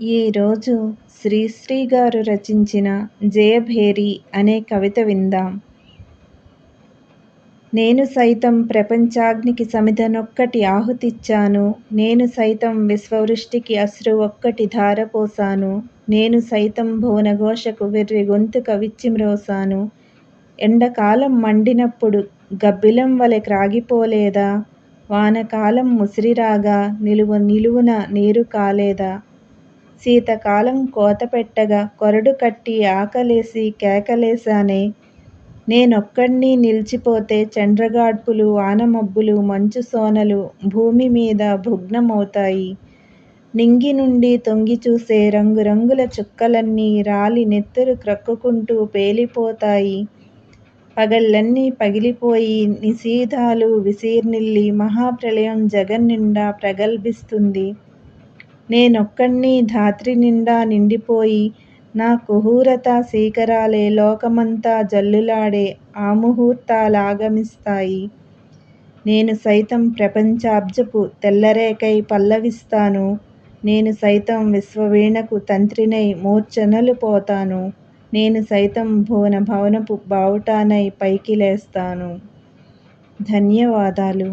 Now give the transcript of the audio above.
ఈరోజు శ్రీశ్రీ గారు రచించిన జయభేరి అనే కవిత విందాం. నేను సైతం ప్రపంచాగ్నికి సమిధనొక్కటి ఆహుతిచ్చాను. నేను సైతం విశ్వవృష్టికి అశ్రు ఒక్కటి ధారపోసాను. నేను సైతం భువనఘోషకు వెర్రి గొంతుక విచ్చిమ్రోసాను. ఎండకాలం మండినప్పుడు గబ్బిలం వలె క్రాగిపోలేదా? వానకాలం ముసిరిరాగా నిలువ నిలువున నీరు కాలేదా? శీతకాలం కోతపెట్టగా కొరడు కట్టి ఆకలేసి కేకలేశానే. నేనొక్కడ్ని నిల్చిపోతే చండ్రగాడ్పులు వానమబ్బులు మంచు సోనలు భూమి మీద భుగ్నమవుతాయి. నింగి నుండి తొంగి చూసే రంగురంగుల చుక్కలన్నీ రాలి నెత్తురు క్రక్కుకుంటూ పేలిపోతాయి. పగళ్ళన్నీ పగిలిపోయి నిశీథాలు విసీర్నిల్లి మహాప్రళయం జగన్నిండా ప్రగల్భిస్తుంది. నేనొక్కడ్ని ధాత్రి నిండా నిండిపోయి నా కుహూరత శీకరాలే లోకమంతా జల్లులాడే ఆ ముహూర్తాలాగమిస్తాయి. నేను సైతం ప్రపంచాబ్జపు తెల్లరేకై పల్లవిస్తాను. నేను సైతం విశ్వవీణకు తంత్రినై మూర్ఛనలు పోతాను. నేను సైతం భువన భవనపు బావుటానై పైకి లేస్తాను ధన్యవాదాలు.